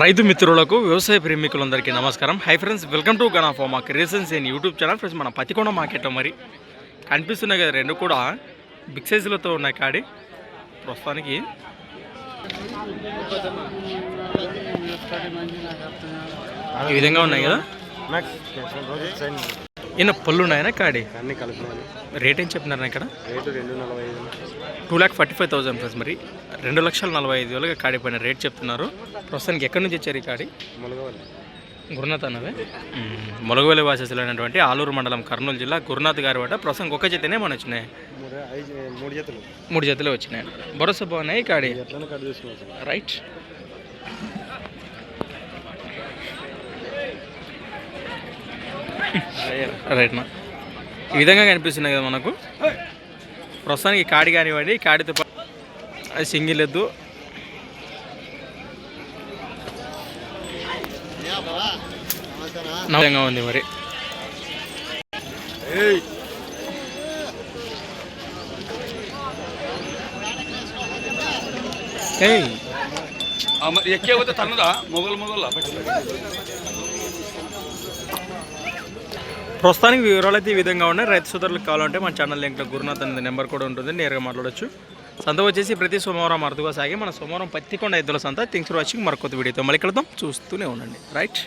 రైతు మిత్రులకు వ్యవసాయ ప్రేమికులందరికీ నమస్కారం. హై ఫ్రెండ్స్ వెల్కమ్ టు గనా FOMO creations in YouTube channel friends మన పతికొండ మార్కెట్లో మరి కనిపిస్తున్నాయి కదా రెండు కూడా. బిగ్ సైజులతో ఉన్నాయి కాడి. ప్రస్తుతానికి. ఈ విధంగా ఉన్నాయి కదా? ఈయన పళ్ళు ఉన్నాయనా కాడి? అన్ని కలుపుకోవాలి. రేట్ ఏం చెప్తున్నారా ఇక్కడ? రేటు రెండు నలభై ఐదు. Two lakh forty five thousand friends మరి. రెండు లక్షల నలభై ఐదు వేలుగా కాడి పైన రేట్ చెప్తున్నారు. ప్రస్తుతానికి ఎక్కడి నుంచి వచ్చారు ఈ కాడి? మొలగవాలి గురునాథ్ అన్నవే మొలగవేలి వాసస్తులైనటువంటి ఆలూరు మండలం కర్నూలు జిల్లా గురునాథ్ గారి వాట ప్రస్తుతం ఒక జతనే మన వచ్చినాయి. మూడు జతలు. మూడు జతలు వచ్చినాయి. భరోసా బాగున్నాయి కాడి? రైట్. రైట్ నా ఈ విధంగా కనిపిస్తున్నాయి కదా మనకు. ప్రస్తుతానికి కాడి కానివ్వండి కాడితో పా- అది సింగిల్ ఎద్దు. నా విధంగా ఉంది మరి. ఏయ్. ఎక్కే పోతే తన్నదా? మొగలు మొగలు ప్రస్తుతానికి వివరాలు అయితే ఈ విధంగా ఉన్నాయి. రైతు సోదరులకు కావాలంటే మన ఛానల్ లింక్లో గురునాథ్ అనే నెంబర్ కూడా ఉంటుంది. నేరుగా మాట్లాడొచ్చు. సంత వచ్చేసి ప్రతి సోమవారం అరుదుగా సాగి మన సోమవారం పత్తికొండ ఎద్దుల సంత. Things watching. మరొక వీడియోతో మళ్ళీ కలుద్దాం. చూస్తూనే ఉండండి. రైట్?